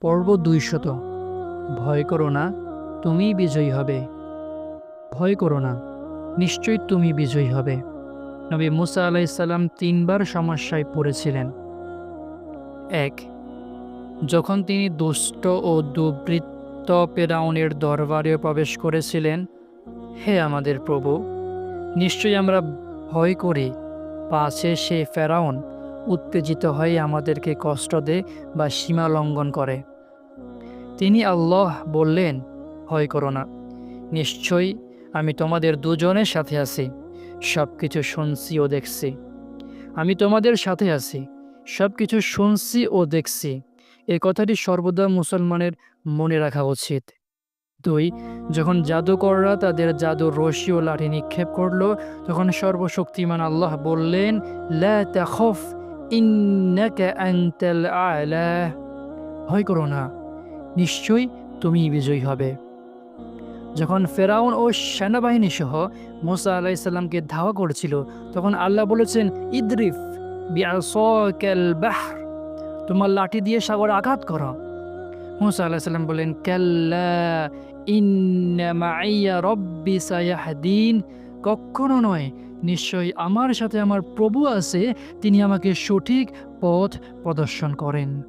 পর্ব দুইশত। ভয় করো না তুমি বিজয়ী হবে। ভয় করো না, নিশ্চয়ই তুমি বিজয়ী হবে। নবী মুসা আলাইসাল্লাম তিনবার সমস্যায় পড়েছিলেন। এক, যখন তিনি দুষ্ট ও দুবৃত্ত পেরাউনের দরবারে প্রবেশ করেছিলেন, হে আমাদের প্রভু, নিশ্চয়ই আমরা ভয় করি, পাশে সে ফেরাউন উত্তেজিত হয়ে আমাদেরকে কষ্ট দেয় বা সীমা লঙ্ঘন করে। তিনি আল্লাহ বললেন, ভয় করো না। নিশ্চয়ই আমি তোমাদের দুজনের সাথে আছি। সব কিছু শুনছি ও দেখছি। আমি তোমাদের সাথে আছি। সব কিছু শুনছি ও দেখছি। এই কথাটি সর্বদা মুসলমানের মনে রাখা উচিত। দুই, যখন জাদুকররা তাদের জাদুর রশি ও লাঠি নিক্ষেপ করল, তখন সর্বশক্তিমান আল্লাহ বললেন, লা ইন্নাকা আনতাল আলা ভয় করো না নিশ্চয়ই তুমি বিজয়ী হবে। যখন ফেরাউন ও সেনাবাহিনী সহ মোসা আলাইসাল্লামকে ধাওয়া করেছিল, তখন আল্লাহ বলেছেন, ইদ্রিফ বিআসাকাল বাহর, তোমার লাঠি দিয়ে সাগর আঘাত করো। মুসা আলাইসাল্লাম বলেন, কাল্লা ইন্না মাইয়া রব্বি সায়াহদিন কখনো নয়। নিশ্চয়ই আমার সাথে আমার প্রভু আছে তিনি আমাকে সঠিক পথ প্রদর্শন করেন।